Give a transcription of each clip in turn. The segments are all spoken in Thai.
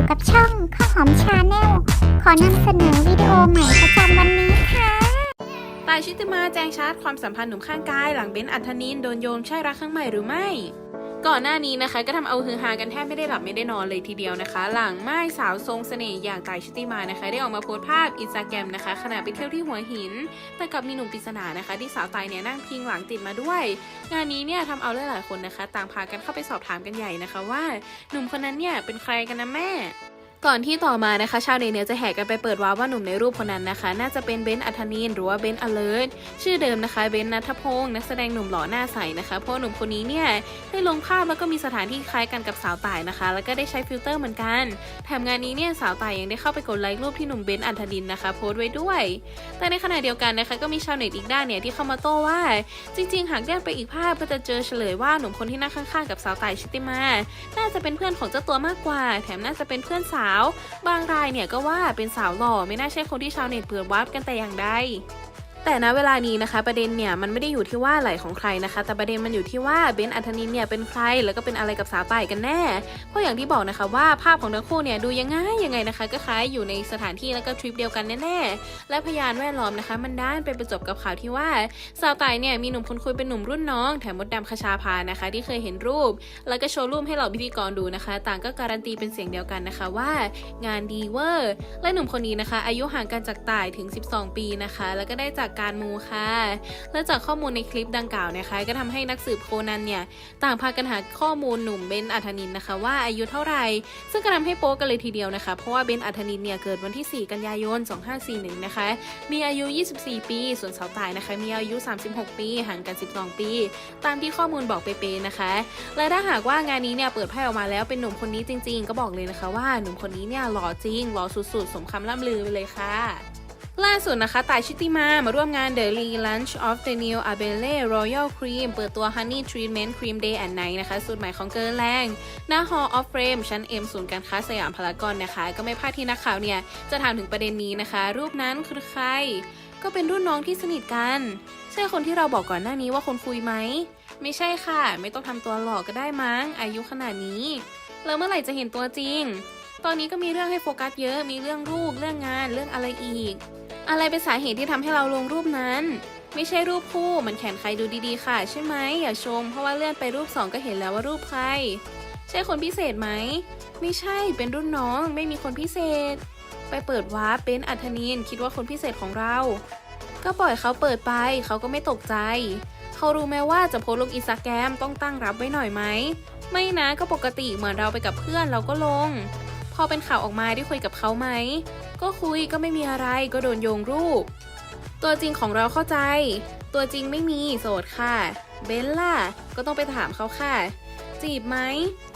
อยู่กับช่องข้าวหอมชาแนล ขอนำเสนอวิดีโอใหม่ประจำวันนี้ค่ะ ตายชิติมาแจงชาร์จความสัมพันธ์หนุ่มข้างกาย หลังเบนอัธนินโดนโยมใช่รักครั้งใหม่หรือไม่ ก่อนหน้านี้นะคะก็ทำเอาฮือฮากันแทบไม่ได้หลับไม่ได้นอนเลยทีเดียวนะคะ หลังไม้สาวทรงเสน่ห์อย่างตายชิติมานะคะ ได้ออกมาโพสต์ภาพอินสตาแกรมนะคะขณะไปเที่ยวที่หัวหิน แต่กับมีหนุ่มปริศนานะคะ ที่สาวตายเนี่ยนั่งพิงหลังติดมาด้วย งานนี้เนี่ยทำเอาหลายๆคนนะคะ ต่างพากันเข้าไปสอบถามกันใหญ่นะคะว่า หนุ่มคนนั้นเนี่ยเป็นใครกันนะแม่ ก่อนที่ต่อมานะคะ ชาวเน็ตเนี่ยจะแห่กันไปเปิดวาว่าหนุ่มในรูปคนนั้นนะคะ น่าจะเป็นเบนอัธนินหรือว่าเบนอเลิร์ชื่อเดิมนะคะเบนนัทพงศ์นักแสดงหนุ่มหล่อหน้าใสนะคะ เพราะหนุ่มคนนี้เนี่ยได้ลงภาพแล้วก็มีสถานที่คล้ายกันกับสาวต่ายนะคะ แล้วก็ได้ใช้ฟิลเตอร์เหมือนกันแถมงานนี้เนี่ยสาวต่ายยังได้เข้าไปกดไลค์รูปที่หนุ่มเบนอัธนินนะคะ โพสต์ไว้ด้วย แต่ในขณะเดียวกันนะคะ ก็มีชาวเน็ตอีกด้านเนี่ยที่เข้ามาโต้ว่า จริง ๆ หากแยกไปอีกภาพก็จะเจอเฉลยว่าหนุ่มคนที่นั่งข้างๆกับสาวต่ายชิติมา น่าจะเป็นเพื่อนของเจ้าตัวมากกว่า แถมน่าจะเป็นเพื่อนสาวบางรายเนี่ยก็ว่าเป็นสาวหล่อไม่น่าใช่คนที่ชาวเน็ตเผื่อวับกันแต่อย่างใด แต่ณเวลานี้นะคะประเด็นเนี่ยมันไม่ได้อยู่ที่ว่าไหลของใครนะคะ แต่ประเด็นมันอยู่ที่ว่าเบนอัธนินเนี่ยเป็นใครแล้วก็เป็นอะไรกับสาวตายกันแน่ เพราะอย่างที่บอกนะคะว่าภาพของทั้งคู่เนี่ยดูยังไงยังไงนะคะ ก็คล้ายอยู่ในสถานที่แล้วก็ทริปเดียวกันแน่ๆและพยานแวดล้อมนะคะ มันด้านไปประจบกับข่าวที่ว่าสาวตายเนี่ยมีหนุ่มคนคุยเป็นหนุ่มรุ่นน้องแถมมดดำคชาพานะคะ ที่เคยเห็นรูป แล้วก็โชว์รูปให้เหล่าพิธีกรดูนะคะ ต่างก็การันตีเป็นเสียงเดียวกันนะคะว่า งานดีเวอร์และหนุ่มคนนี้นะคะ อายุห่างกันจากต่ายถึง 12 ปีนะคะ แล้วก็ได้จากการมูค่ะ และจากข้อมูลในคลิปดังกล่าวนะคะ ก็ทำให้นักสืบโคนันเนี่ยต่างพากันหาข้อมูลหนุ่มเบนอัธนินนะคะ ว่าอายุเท่าไหร่ ซึ่งก็ทำให้โป๊กันเลยทีเดียวนะคะ เพราะว่าเบนอัธนินเนี่ยเกิดวันที่ 4 กันยายน 2541 นะคะ มีอายุ 24 ปี ส่วนสาวตายนะคะ มีอายุ 36 ปี ห่างกัน 12 ปี ตามที่ข้อมูลบอกเป๊ะๆนะคะ และถ้าหากว่างานนี้เนี่ยเปิดไพ่ออกมาแล้วเป็นหนุ่มคนนี้จริง ๆ ก็บอกเลยนะคะว่าหนุ่มคนนี้เนี่ยหล่อจริงหล่อสุดๆ สมคำล่ำลือไปเลยค่ะ ล่าสุดนะคะตายชิติมา มาร่วมงาน The Relaunch of the New Abele Royal Cream เปิดตัว Honey Treatment Cream Day and Night นะคะ สูตรใหม่ของเกิร์ลแรงหน้า Hall of Fame ชั้น M ศูนย์การค้าสยามพารากอนนะคะ ก็ไม่พลาดที่นักข่าวเนี่ย จะถามถึงประเด็นนี้นะคะ รูปนั้นคือใคร ก็เป็นรุ่นน้องที่สนิทกัน ใช่คนที่เราบอกก่อนหน้านี้ว่าคนคุยไหม ไม่ใช่ค่ะ ไม่ต้องทำตัวหลอกก็ได้มั้ง อายุขนาดนี้ แล้วเมื่อไหร่จะเห็นตัวจริง ตอนนี้ก็มีเรื่องให้โฟกัสเยอะ มีเรื่องลูกเรื่องงาน เรื่องอะไรอีก อะไรเป็นสาเหตุที่ทำให้เราลงรูปนั้น ไม่ใช่รูปคู่มันแขนใครดูดีๆ ค่ะ ใช่ไหมอย่าชม เพราะว่าเลื่อนไปรูปสองก็เห็นแล้วว่ารูปใคร ใช่คนพิเศษไหม ไม่ใช่ เป็นรุ่นน้อง ไม่มีคนพิเศษ ไปเปิดวาร์ปเป็นอัธนิน คิดว่าคนพิเศษของเรา ก็ปล่อยเขาเปิดไป เขาก็ไม่ตกใจ เขารู้ไหมว่าจะโพสลงอินสตาแกรมต้องตั้งรับไว้หน่อยไหม ไม่นะ ก็ปกติเหมือนเราไปกับเพื่อนเราก็ลง อเป็นข่าวออกมาได้คุยกับเขาไหม ก็คุยก็ไม่มีอะไรก็โดนโยงรูป ตัวจริงของเราเข้าใจ ตัวจริงไม่มีโสดค่ะ เบนล่ะก็ต้องไปถามเขาค่ะ จีบไหม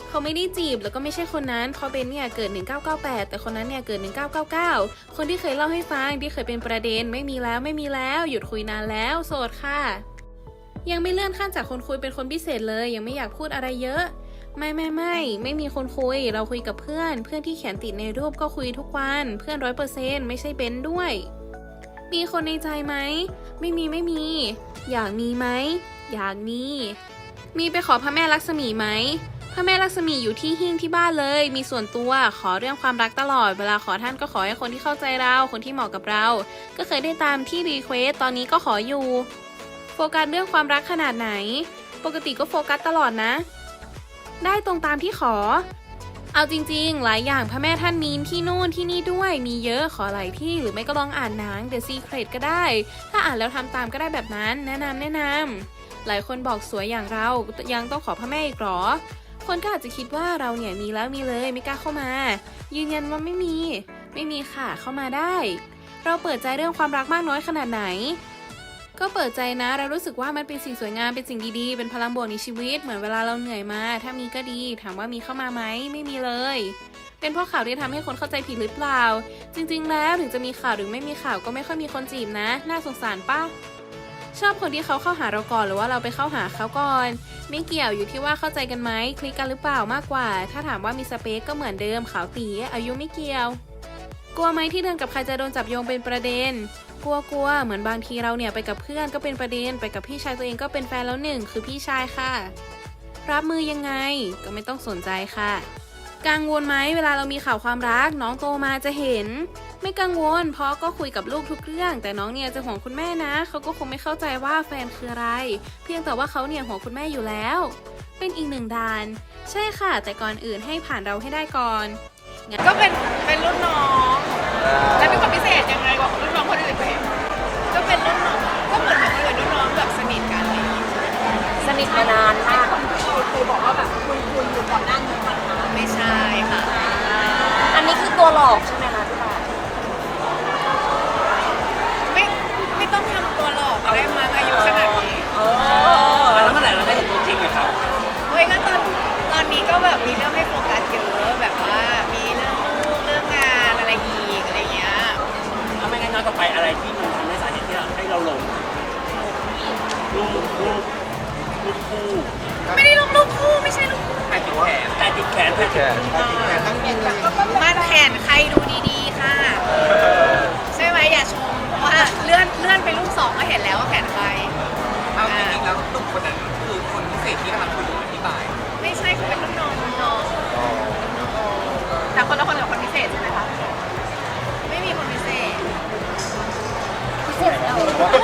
เขาไม่ได้จีบแล้วก็ไม่ใช่คนนั้นเพราะเบนเนี่ยเกิด 1998 แต่คนนั้นเนี่ยเกิด 1999 คนที่เคยเล่าให้ฟังที่เคยเป็นประเด็นไม่มีแล้วไม่มีแล้ว หยุดคุยนานแล้ว โสดค่ะ ยังไม่เลื่อนขั้นจากคนคุยเป็นคนพิเศษเลย ยังไม่อยากพูดอะไรเยอะ ไม่ไม่ไม่ไม่มีคนคุย เราคุยกับเพื่อน เพื่อนที่เขียนติดในรูปก็คุยทุกวันเพื่อนร้อยเปอร์เซ็นไม่ใช่เบนด้วย มีคนในใจไหมไม่มีไม่มี อยากมีไหมอยากมี มีไปขอพระแม่ลักษมีไหมพระแม่ลักษมีอยู่ที่หิ้งที่บ้านเลย มีส่วนตัวขอเรื่องความรักตลอด เวลาขอท่านก็ขอให้คนที่เข้าใจเรา คนที่เหมาะกับเรา ก็เคยได้ตามที่รีเควสตอนนี้ก็ขออยู่ โฟกัสเรื่องความรักขนาดไหน ปกติก็โฟกัสตลอดนะ ได้ตรงตามที่ขอ เอาจริงๆ หลายอย่างพระแม่ท่านมีที่นู่นที่นี่ด้วยมีเยอะขอหลายที่หรือไม่ก็ลองอ่านหนัง The Secret ก็ได้ ถ้าอ่านแล้วทำตามก็ได้แบบนั้น แนะนำแนะนำหลายคนบอกสวยอย่างเรายังต้องขอพระแม่อีกหรอ คนก็อาจจะคิดว่าเราเนี่ยมีแล้วมีเลยไม่กล้าเข้ามา ยืนยันว่าไม่มี ไม่มีค่ะเข้ามาได้ เราเปิดใจเรื่องความรักมากน้อยขนาดไหน ก็เปิดใจนะ เรารู้สึกว่ามันเป็นสิ่งสวยงามเป็นสิ่งดีๆ เป็นพลังบวกในชีวิต เหมือนเวลาเราเหนื่อยมา ถ้ามีก็ดี ถามว่ามีเข้ามาไหมไม่มีเลย เป็นเพราะข่าวที่ทำให้คนเข้าใจผิดหรือเปล่า จริง ๆ แล้วถึงจะมีข่าวหรือไม่มีข่าวก็ไม่ค่อยมีคนจีบนะ น่าสงสารป่ะชอบคนที่เขาเข้าหาเราก่อนหรือว่าเราไปเข้าหาเขาก่อน ไม่เกี่ยวอยู่ที่ว่าเข้าใจกันไหมคลิกกันหรือเปล่ามากกว่า ถ้าถามว่ามีสเปคก็เหมือนเดิมขาวตีอายุไม่เกี่ยว กลัวไหมที่เดินกับใครจะโดนจับโยงเป็นประเด็น กลัวกลัวเหมือนบางทีเราเนี่ยไปกับเพื่อนก็เป็นประเด็น ไปกับพี่ชายตัวเองก็เป็นแฟนแล้วหนึ่งคือพี่ชายค่ะ รับมือยังไงก็ไม่ต้องสนใจค่ะ กังวลไหมเวลาเรามีข่าวความรัก น้องโตมาจะเห็น ไม่กังวล เพราะก็คุยกับลูกทุกเรื่อง แต่น้องเนี่ยจะห่วงคุณแม่นะเขาก็คงไม่เข้าใจว่าแฟนคืออะไร เพียงแต่ว่าเขาเนี่ยห่วงคุณแม่อยู่แล้ว เป็นอีกหนึ่งด่าน ใช่ค่ะ แต่ก่อนอื่นให้ผ่านเราให้ได้ก่อนก็เป็นเป็นรุ่นน้อง ก็ตอนตอนนี้ก็แบบมีเรื่องให้โฟกัสเยอะแบบว่ามีเรื่องลูกเรื่องงานอะไรอีกอะไรเงี้ยถ้าไม่งั้นย้อนกลับไปอะไรที่มันทำให้สาเหตุที่ให้เราลงรูปรูปรูปคู่ไม่ได้ลงรูปคู่ไม่ใช่รูปคู่แต่ติดแขนแต่ติดแขนแต่ติดแขนมาดแขนใครดูดี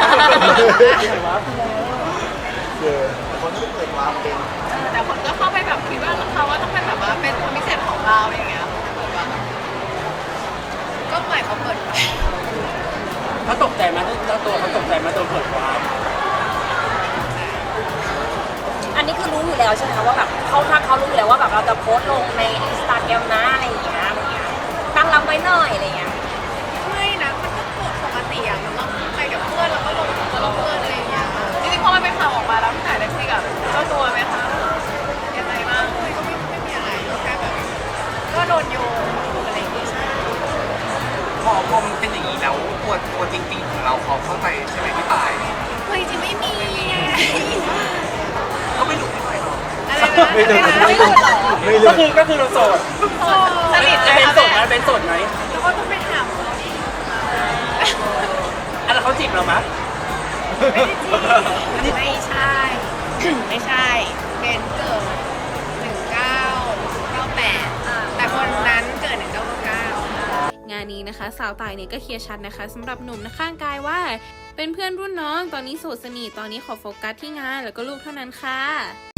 เคยว้าแต่คนก็เข้าไปแบบคิดว่าเขาว่าต้องเป็นแบบว่าเป็นคนพิเศษของเราอย่างเงี้ยเปิดว่าก็ปล่เขาเปิดไปเขาตกใจไหมแล้วตัวเขาตกใจไหมโดนเปิดวาร์ปอันนี้คือรู้อยู่แล้วใช่ไหมคะว่าแบบเขาทักเขารู้อยู่แล้วว่าแบบเราจะโพสต์ลงในอินสตาแกรมนะอะไรอย่างเงี้ยอะไรเงี้ยตั้งรับไว้หน่อยอะไรอย่างเงี้ย พอพอมันเป็นอย่างนี้แล้วตัวตัวจริง ๆ ของเราเขาเข้าใจใช่ไหมพี่ปายเฮ้ยจริงไม่มีไงก็ไม่หลุดไม่ไปหรอกอะไรนะไม่รู้หรอก็คือก็คือเราโสดสนิทจะเลยเป็นค่ะโสดไหมเป็นโสดไหมแล้วก็ต้องไปถามเขาดิอันนั้นเขาจีบเราไหมไม่ได้จีบไม่ใช่ ไม่ใช่ เป็นเกิด งานนี้นะคะ สาวตายเนี่ยก็เคลียร์ชัดนะคะสำหรับหนุ่มนะข้างกายว่า เป็นเพื่อนรุ่นน้องตอนนี้โสดสนิทตอนนี้ขอโฟกัสที่งานแล้วก็ลูกเท่านั้นค่ะ